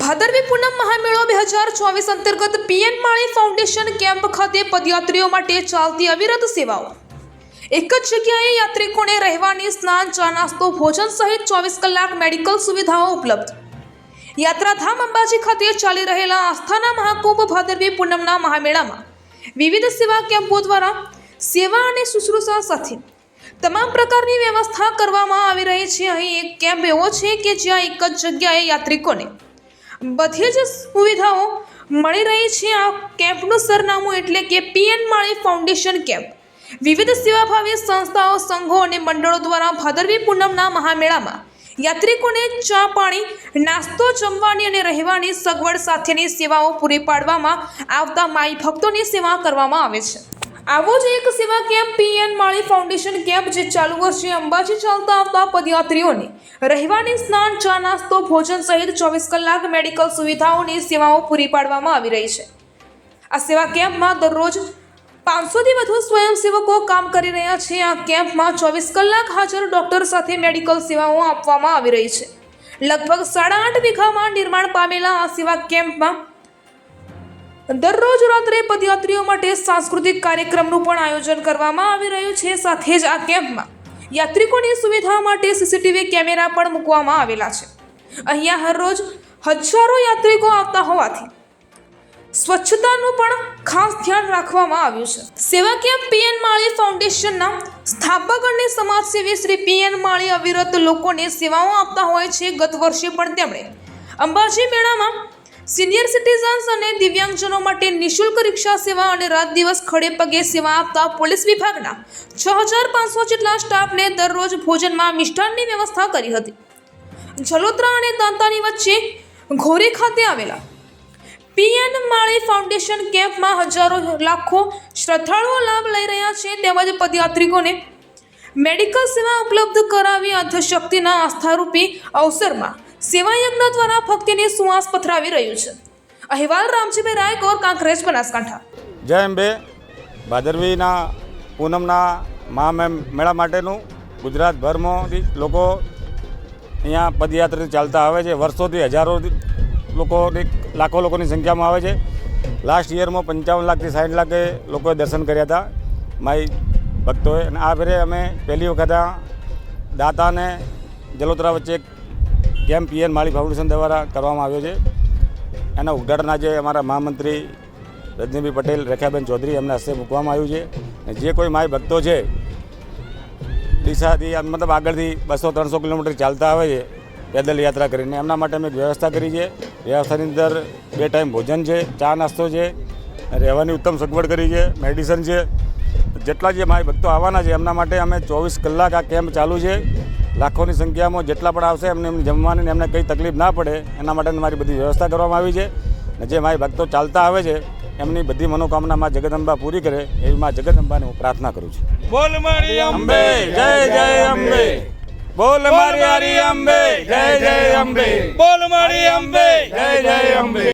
ભાદરવી પૂનમ મહામેળો બે હજાર ચોવીસ અંતર્ગત પીએન માળી ફાઉન્ડેશન કેમ્પ ખાતે પદયાત્રીઓ માટે ચાલતી અવિરત સેવાઓ. એક જ જગ્યાએ યાત્રિકોને રહેવાની, સ્નાન, ચા નાસ્તો, ભોજન સહિત ચોવીસ કલાક મેડિકલ સુવિધાઓ ઉપલબ્ધ. યાત્રાધામ અંબાજી ખાતે ચાલી રહેલા આસ્થાના મહાકુંભ ભાદરવી પૂનમના મહામેળામાં વિવિધ સેવા કેમ્પો દ્વારા સેવા અને શુશ્રૂષા સાથે તમામ પ્રકારની વ્યવસ્થા કરવામાં આવી રહી છે. અહીં એક કેમ્પ એવો છે કે જ્યાં એક જ જગ્યાએ યાત્રિકોને બધી જ સુવિધાઓ મળી રહી છે આ કેમ્પનું સરનામું એટલે કે પીએન માળી ફાઉન્ડેશન કેમ્પ. વિવિધ સેવાભાવી સંસ્થાઓ, સંઘો અને મંડળો દ્વારા ભાદરવી પૂનમના મહામેળામાં યાત્રિકોને ચા પાણી, નાસ્તો જમવાની અને રહેવાની સગવડ સાથેની સેવાઓ પૂરી પાડવામાં આવતા માઈ ભક્તોની સેવા કરવામાં આવે છે. આવો જ એક સેવા camp PN Mali foundation camp જે ચાલુ વર્ષે અંબાજી ચાલતા આવતા પદયાત્રીઓને રહેવાની સ્નાન, ચા નાસ્તો, ભોજન સહિત ચોવીસ કલાક મેડિકલ સુવિધાઓની સેવાઓ પૂરી પાડવામાં આવી રહી છે. આ સેવા કેમ્પમાં દરરોજ પાંચસોથી વધુ સ્વયંસેવકો કામ કરી રહ્યા છે. આ કેમ્પમાં ચોવીસ કલાક હાજર ડોક્ટર સાથે મેડિકલ સેવાઓ આપવામાં આવી રહી છે. લગભગ સાડા આઠ વીઘામાં નિર્માણ પામેલા આ સેવા કેમ્પમાં દરરોજ રાત્રે પદયાત્રીઓ માટે સાંસ્કૃતિક કાર્યક્રમનું પણ આયોજન કરવામાં આવી રહ્યું છે. સાથે જ આ કેમ્પમાં યાત્રિકોની સુવિધા માટે સીસીટીવી કેમેરા પણ મૂકવામાં આવેલા છે. અહીંયા હરરોજ હજારો યાત્રિકો આવતા હોવાથી સ્વચ્છતાનું પણ ખાસ ધ્યાન રાખવામાં આવ્યું છે. સેવા કેમ્પ પીએન માળી ફાઉન્ડેશનના સ્થાપક અને સમાજસેવી શ્રી પીએન માળી અવિરત લોકોને સેવાઓ આપતા હોય છે. ગત વર્ષે પણ તેમણે અંબાજી મેળામાં સિનિયર સિટીઝન્સ અને દિવ્યાંગજનો માટે નિઃશુલ્ક રિક્ષા સેવા અને રાત દિવસ ખડે પગે સેવા આપતા પોલીસ વિભાગના છ હજાર પાંચસો જેટલા સ્ટાફને દરરોજ ભોજનમાં મિષ્ટાનની વ્યવસ્થા કરી હતી. જલોત્રા અને દાંતાની વચ્ચે ઘોરી ખાતે આવેલા પીએન માળી ફાઉન્ડેશન કેમ્પમાં હજારો લાખો શ્રદ્ધાળુઓ લાભ લઈ રહ્યા છે તેમજ પદયાત્રિકોને મેડિકલ સેવા ઉપલબ્ધ કરાવી અર્થશક્તિના આસ્થારૂપી અવસરમાં સેવાયજ્ઞ દ્વારા ભક્તિની સુવાસ પથરાવી રહ્યું છે. અહેવાલ રામજીભાઈ રાયકોર કાંકરેજ બનાસકાંઠા. જય અંબે. ભાદરવીના પૂનમના મહા મેળા માટેનું ગુજરાતભરમાંથી લોકો અહીંયા પદયાત્રા ચાલતા આવે છે. વર્ષોથી હજારો લોકોની લાખો લોકોની સંખ્યામાં આવે છે. લાસ્ટ યરમાં પંચાવન લાખથી સાઠ લાખે લોકોએ દર્શન કર્યા હતા મારી ભક્તોએ. અને આ ફેરે અમે પહેલી વખત દાતાને જલોત્રા વચ્ચે કેમ્પ પીએન માળી ફાઉન્ડેશન દ્વારા કરવામાં આવ્યો છે, એના ઉદ્ઘાટન આજે અમારા મહામંત્રી રજનીભાઈ પટેલ, રેખાબેન ચૌધરી એમના હસ્તે મૂકવામાં આવ્યું છે. અને જે કોઈ માય ભક્તો છે ડીસાથી મતલબ આગળથી બસો ત્રણસો કિલોમીટર ચાલતા આવે છે, પેદલ યાત્રા કરીને. એમના માટે અમે વ્યવસ્થા કરી છે. વ્યવસ્થાની અંદર બે ટાઈમ ભોજન છે, ચા નાસ્તો છે, રહેવાની ઉત્તમ સગવડ કરી છે, મેડિસન છે. જેટલા જે માય ભક્તો આવવાના છે, એમના માટે અમે ચોવીસ કલાક આ કેમ્પ ચાલુ છે. લાખોની સંખ્યામાં જેટલા પણ આવશે એમને એમને જમવાની એમને કંઈ તકલીફ ના પડે એના માટે મારી બધી વ્યવસ્થા કરવામાં આવી છે. અને જે મારી ભક્તો ચાલતા આવે છે એમની બધી મનોકામના માં જગદંબા પૂરી કરે એવી માં જગદંબાને હું પ્રાર્થના કરું છું. બોલ મારી અંબે જય જય અંબે. બોલ મારી અંબે જય જય અંબે. બોલ મારી અંબે જય જય અંબે.